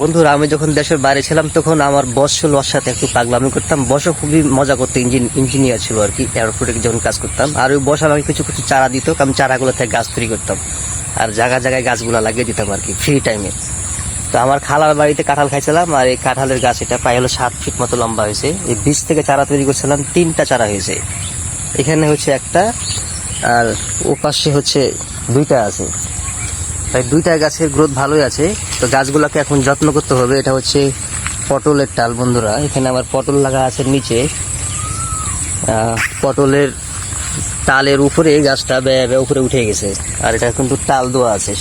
বন্ধুরা, আমি যখন দেশের বাইরে ছিলাম, তখন আমার বস ছিল ওর সাথে একটু পাগলামি করতাম। বসও খুবই মজা করতো ইঞ্জিন ইঞ্জিনিয়ার ছিল আর কি এয়ারপোর্টে যখন কাজ করতাম। আর ওই বস আমাকে কিছু কিছু চারা দিত আমি চারাগুলো থেকে গাছ তৈরি করতাম। আর জায়গায় জায়গায় গাছগুলো লাগিয়ে দিতাম আর কি ফ্রি টাইমে তো আমার খালার বাড়িতে কাঁঠাল খাইছিলাম, আর এই কাঁঠালের গাছ এটা প্রায় হলো সাত ফিট মতো লম্বা হয়েছে। এই বীজ থেকে চারা তৈরি করছিলাম, তিনটা চারা হয়েছে। এখানে হচ্ছে একটা, আর ও পাশে হচ্ছে দুইটা আছে। তাই দুইটা গাছের গ্রোথ ভালোই আছে। তো গাছগুলোকে এখন যত্ন করতে হবে। এটা হচ্ছে পটলের টাল বন্ধুরা। এখানে আমার পটল লাগা আছে নিচে। পটলের টালের উপরে গাছটা ব্যয় উপরে উঠে গেছে। আর এটা কিন্তু টাল দেওয়া আছে।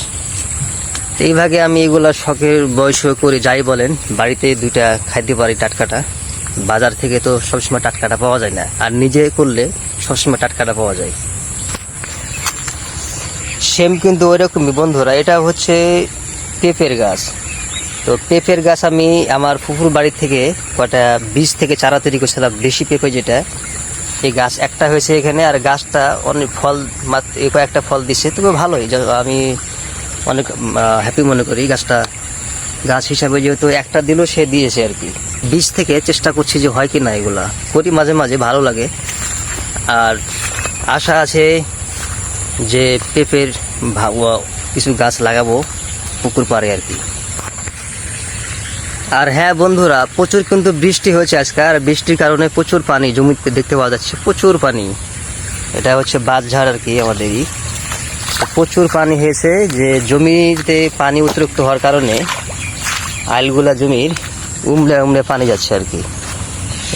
তো এইভাবে আমি এগুলা শখের বয়স করে যাই বলেন, বাড়িতে দুইটা খাইতে পারি টাটকাটা। বাজার থেকে তো সবসময় টাটকাটা পাওয়া যায় না। আর নিজে করলে সবসময় টাটকাটা পাওয়া যায়। সেম কিন্তু ওই রকমই বন্ধুরা, এটা হচ্ছে পেঁপের গাছ। তো পেঁপের গাছ আমি আমার ফুফুর বাড়ি থেকে কটা বীজ থেকে চারা তৈরি করছিলাম, দেশি পেঁপে যেটা। এই গাছ একটা হয়েছে এখানে, আর গাছটা অনেক ফল কয়েকটা ফল দিচ্ছে তবে ভালোই আমি অনেক হ্যাপি মনে করি গাছটা। গাছ হিসাবে যেহেতু একটা দিল, সে দিয়েছে আর কি। বীজ থেকে চেষ্টা করছি যে হয় কি না এগুলা। করি মাঝে মাঝে, ভালো লাগে। আর আশা আছে যে পেঁপের কিছু গাছ লাগাবো পুকুর পাড়ে আর কি। আর হ্যাঁ বন্ধুরা, প্রচুর কিন্তু বৃষ্টি হয়েছে আজকে, আর বৃষ্টির কারণে প্রচুর পানি জমিতে দেখতে পাওয়া যাচ্ছে, প্রচুর পানি। এটা হচ্ছে বাঁধঝাড় আর কি আমাদেরই প্রচুর পানি হয়েছে যে জমিতে পানি অতিরিক্ত হওয়ার কারণে আইলগুলা জমির উমড়ে উমড়ে পানি যাচ্ছে আর কি।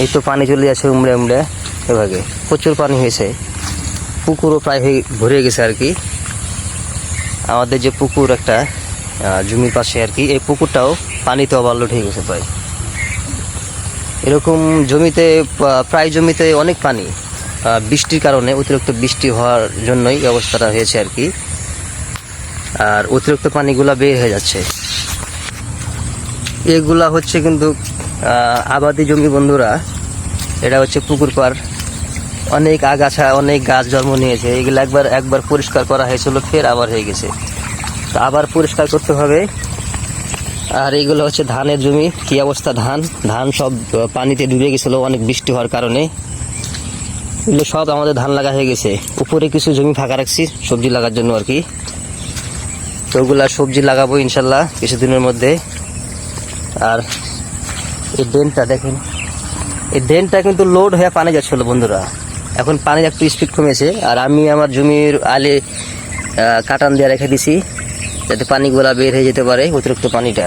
এই তো পানি চলে যাচ্ছে উমড়ে উমড়ে এভাবে। প্রচুর পানি হয়েছে। পুকুরও প্রায় হয়ে ভরে গেছে আর কি। আমাদের যে পুকুর একটা জমির পাশে আর কি, এই পুকুরটাও পানিতে ওভারলোড হয়ে গেছে প্রায়। এরকম জমিতে প্রায় জমিতে অনেক পানি বৃষ্টির কারণে অতিরিক্ত বৃষ্টি হওয়ার জন্যই অবস্থাটা হয়েছে আর কি। আর অতিরিক্ত পানিগুলা বের হয়ে যাচ্ছে। এগুলা হচ্ছে কিন্তু আবাদি জমি বন্ধুরা, এটা হচ্ছে পুকুর পাড়। অনেক আগাছা, অনেক গাছ জন্ম নিয়েছে। এগুলো একবার একবার পরিষ্কার করা হয়েছিল, ফের আবার হয়ে গেছে। তো আবার পরিষ্কার করতে হবে। আর এইগুলো হচ্ছে ধানের জমি। কি অবস্থা ধান? ধান সব পানিতে ডুবে গেছিল, অনেক বৃষ্টি হওয়ার কারণে। এগুলো সব আমাদের ধান লাগা হয়ে গেছে। উপরে কিছু জমি ফাঁকা রাখছি, সবজি লাগার জন্য আর কি। তো ওগুলা সবজি লাগাবো ইনশাল্লাহ কিছুদিনের মধ্যে। আর এই ড্রেনটা দেখেন, এই ড্রেনটা কিন্তু লোড হয়ে পানি যাচ্ছিল বন্ধুরা। এখন পানির একটু স্পিড কমেছে, আর আমি আমার জমির আলে কাটান দিয়ে রেখে দিছি, যাতে পানিগুলা বের হয়ে যেতে পারে অতিরিক্ত পানিটা।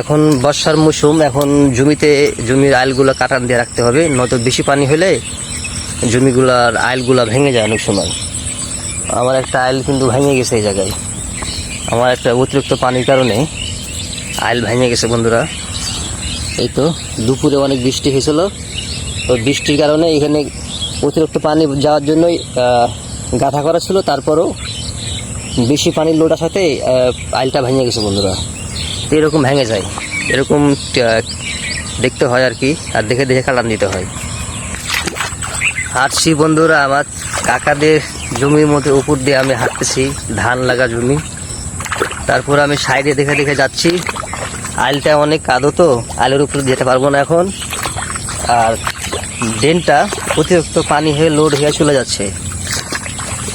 এখন বর্ষার মৌসুম, এখন জমিতে, জমির আইলগুলো কাটান দিয়ে রাখতে হবে, নয়তো বেশি পানি হলে জমিগুলার আইলগুলা ভেঙে যায় অনেক সময়। আমার একটা আইল কিন্তু ভেঙে গেছে এই জায়গায়। আমার একটা অতিরিক্ত পানির কারণে আইল ভেঙে গেছে, বন্ধুরা। এই তো, দুপুরে অনেক বৃষ্টি হয়েছিল। তো বৃষ্টির কারণে এখানে অতিরিক্ত পানি যাওয়ার জন্যই গাঁথা করা ছিল, তারপরও বেশি পানির লোটার সাথে আইলটা ভেঙে গেছে বন্ধুরা। তো এরকম ভেঙে যায়। এরকম দেখতে হয় আর কি, আর দেখে দেখে কালান দিতে হয়। হাঁটছি বন্ধুরা, আমার কাকাদের জমির মধ্যে উপর দিয়ে আমি হাঁটতেছি, ধান লাগা জমি। তারপর আমি সাইডে দেখে দেখে যাচ্ছি। আইলটা অনেক কাদো তো, আইলের উপরে যেতে পারব না এখন। আর ড্রেনটা অতিরিক্ত পানি হয়ে লোড হয়ে চলে যাচ্ছে।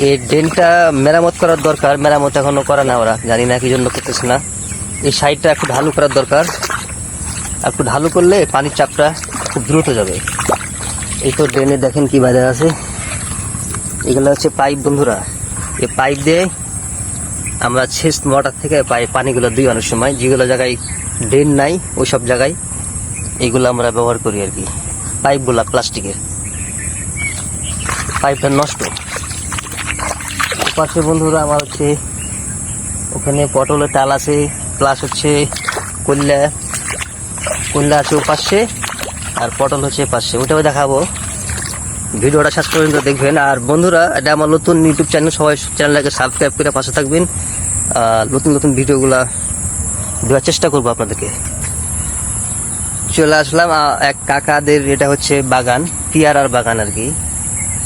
এই ড্রেনটা মেরামত করার দরকার, মেরামত এখনও করে না ওরা, জানি না কি জন্য করতেছে না। এই সাইডটা একটু ঢালু করার দরকার। একটু ঢালু করলে পানির চাপটা খুব দ্রুত যাবে। এই তো ড্রেনে দেখেন কি বাজার আছে। এগুলো হচ্ছে পাইপ বন্ধুরা। এই পাইপ দিয়ে আমরা শেষ মোটর থেকে পাই পানিগুলো দিই অনেক সময়। যেগুলো জায়গায় ড্রেন নাই ওই সব জায়গায় এগুলো আমরা ব্যবহার করি আর কি। পাইপগুলা প্লাস্টিকের। পাইপটা নষ্ট। পাশে বন্ধুরা আমার হচ্ছে, ওখানে পটলের টাল আছে, প্লাস হচ্ছে কল্যা কল্যা আছে ও পাশে আর পটল হচ্ছে পাশে ওটাও দেখাবো। ভিডিওটা শেষ পর্যন্ত দেখবেন। আর বন্ধুরা, এটা আমার নতুন ইউটিউব চ্যানেল, সবাই চ্যানেলটাকে সাবস্ক্রাইব করে পাশে থাকবেন। নতুন নতুন ভিডিওগুলা দেওয়ার চেষ্টা করব আপনাদেরকে। চলে আসলাম এক কাকাদের, এটা হচ্ছে বাগান, পিয়ারার বাগান আর কি।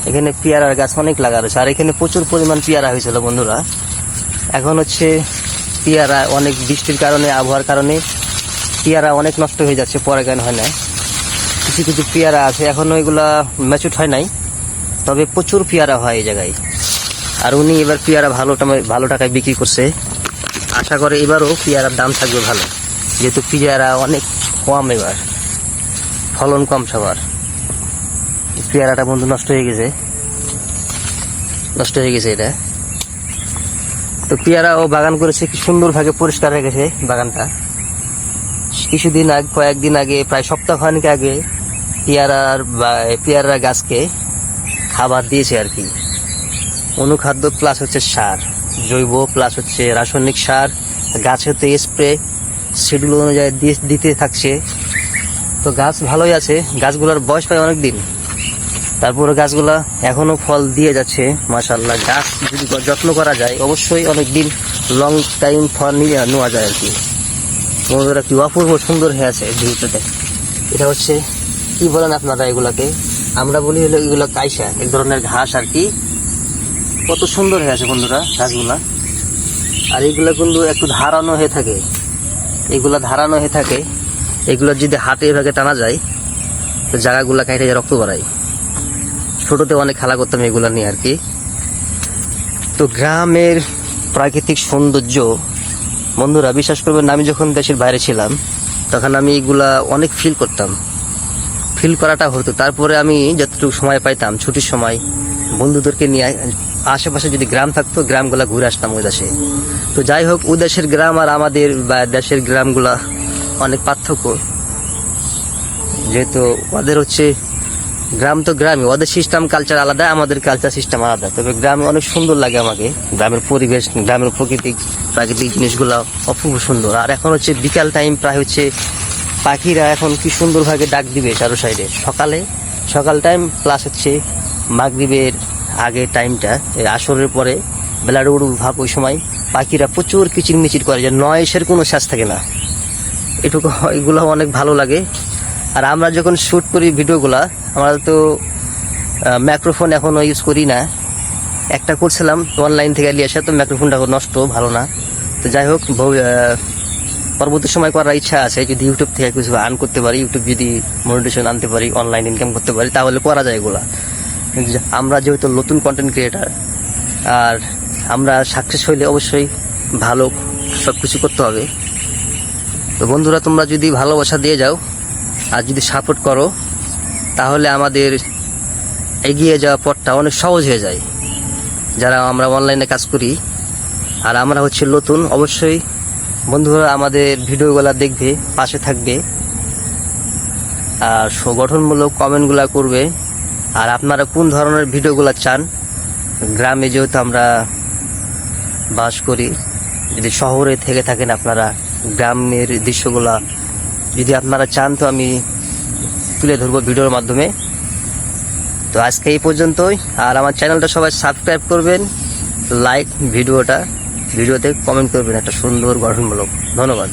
এখানে পেয়ারার গাছ অনেক লাগা রয়েছে, আর এখানে প্রচুর পরিমাণ পেয়ারা হয়েছিল বন্ধুরা। এখন হচ্ছে পেয়ারা অনেক বৃষ্টির কারণে, আবহাওয়ার কারণে পেয়ারা অনেক নষ্ট হয়ে যাচ্ছে পরে কেন হয় না কিছু কিছু পেয়ারা আছে, এখন এগুলা ম্যাচুড হয় নাই, তবে প্রচুর পেয়ারা হয় এই জায়গায়। আর উনি এবার পেয়ারা ভালো ভালো টাকায় বিক্রি করছে। আশা করে এবারও পেয়ারার দাম থাকবে ভালো। যেহেতু পেয়ারা অনেক কম এবার। ফলন কম সবার। পেয়ারাটা বন্ধু নষ্ট হয়ে গেছে। নষ্ট হয়ে গেছে এটা। তো পেয়ারা ও বাগান করেছে, কি সুন্দরভাবে পরিষ্কার রেখেছে বাগানটা। কিছুদিন আগে, কয়েকদিন আগে, প্রায় সপ্তাহ খানিক আগে পেয়ারার বা পেয়ারা গাছকে খাবার দিয়েছে আর কি। অনুখাদ্য প্লাস হচ্ছে সার, জৈব প্লাস হচ্ছে রাসায়নিক সার, গাছেতে স্প্রে শিডিউল অনুযায়ী দিতে থাকছে। তো গাছ ভালোই আছে, গাছগুলোর বয়স পায় অনেক দিন তারপরে গাছগুলা এখনও ফল দিয়ে যাচ্ছে মাশাল্লাহ গাছ যদি যত্ন করা যায়, অবশ্যই অনেক দিন লং টাইম ফল নিয়ে নেওয়া যায় আর কি। বন্ধুরা, কি অপূর্ব সুন্দর হয়ে আছে ভিউটাতে। এটা হচ্ছে, কি বলেন আপনারা এগুলাকে? আমরা বলি হলো এগুলো কাইসা, এক ধরনের ঘাস আর কি। কত সুন্দর হয়ে আছে বন্ধুরা গাছগুলা। আর এগুলা কিন্তু একটু ধারানো হয়ে থাকে। এগুলা ধারানো হয়ে থাকে, এগুলো যদি হাতে এভাবে টানা যায়, তো জায়গাগুলা কাইটে রক্ত বাড়ায়। ছোটোতে অনেক খেলা করতাম এগুলো নিয়ে আর কি। তো গ্রামের প্রাকৃতিক সৌন্দর্য, বন্ধুরা বিশ্বাস করবেন আমি যখন দেশের বাইরে ছিলাম, তখন আমি এগুলা অনেক ফিল করতাম। ফিল করাটা হতো। তারপরে আমি যতটুকু সময় পাইতাম, ছুটির সময় বন্ধুদেরকে নিয়ে আশেপাশে যদি গ্রাম থাকতো, গ্রামগুলা ঘুরে আসতাম ওই দেশে। তো যাই হোক ওই দেশের গ্রাম আর আমাদের, বা দেশের গ্রামগুলা অনেক পার্থক্য। যেহেতু ওদের হচ্ছে গ্রাম তো গ্রামে ওদের সিস্টেম কালচার আলাদা, আমাদের কালচার সিস্টেম আলাদা। তবে গ্রামে অনেক সুন্দর লাগে আমাকে। গ্রামের পরিবেশ, গ্রামের প্রকৃতিক, প্রাকৃতিক জিনিসগুলো অপূর্ব সুন্দর। আর এখন হচ্ছে বিকাল টাইম প্রায় হচ্ছে পাখিরা এখন কি সুন্দরভাবে ডাক দিবে চারো সাইডে। সকালে, সকাল টাইম প্লাস হচ্ছে মাগরিবের আগে টাইমটা আসরের পরে বেলার উড়ু ভাব ওই সময় পাখিরা প্রচুর কিচির মিচির করে যে নয়েসের কোনো শেষ থাকে না। এটুকু এগুলো অনেক ভালো লাগে। আর আমরা যখন শ্যুট করি ভিডিওগুলা, আমরা তো মাইক্রোফোন এখনও ইউজ করি না। একটা করছিলাম, তো অনলাইন থেকে নিয়ে আসা তো মাইক্রোফোনটা নষ্ট, ভালো না। তো যাই হোক পরবর্তী সময় করার ইচ্ছা আছে, যদি ইউটিউব থেকে কিছু আর্ন করতে পারি ইউটিউব যদি মনিটেশন আনতে পারি অনলাইন ইনকাম করতে পারি, তাহলে করা যায় এগুলা। আমরা যেহেতু নতুন কন্টেন্ট ক্রিয়েটার আর আমরা সাকসেস হইলে অবশ্যই ভালো সব কিছু করতে হবে। তো বন্ধুরা, তোমরা যদি ভালোবাসা দিয়ে যাও, আর যদি সাপোর্ট করো, তাহলে আমাদের এগিয়ে যাওয়া পথটা অনেক সহজ হয়ে যায়। যারা আমরা অনলাইনে কাজ করি, আর আমরা হচ্ছে নতুন, অবশ্যই বন্ধুরা আমাদের ভিডিওগুলো দেখবে, পাশে থাকবে। আর গঠনমূলক কমেন্টগুলো করবে। আর আপনারা কোন ধরনের ভিডিওগুলো চান? গ্রামে যেহেতু আমরা বাস করি, যদি শহরে থেকে থাকেন আপনারা গ্রামের দৃশ্যগুলা যদি আপনারা চান তো আমি তুলে ধরবো ভিডিওর মাধ্যমে। তো আজকে এই পর্যন্তই, আর আমার চ্যানেলটা সবাই সাবস্ক্রাইব করবেন, লাইক ভিডিওটা, ভিডিওতে কমেন্ট করবেন, একটা সুন্দর গঠনমূলক। ধন্যবাদ।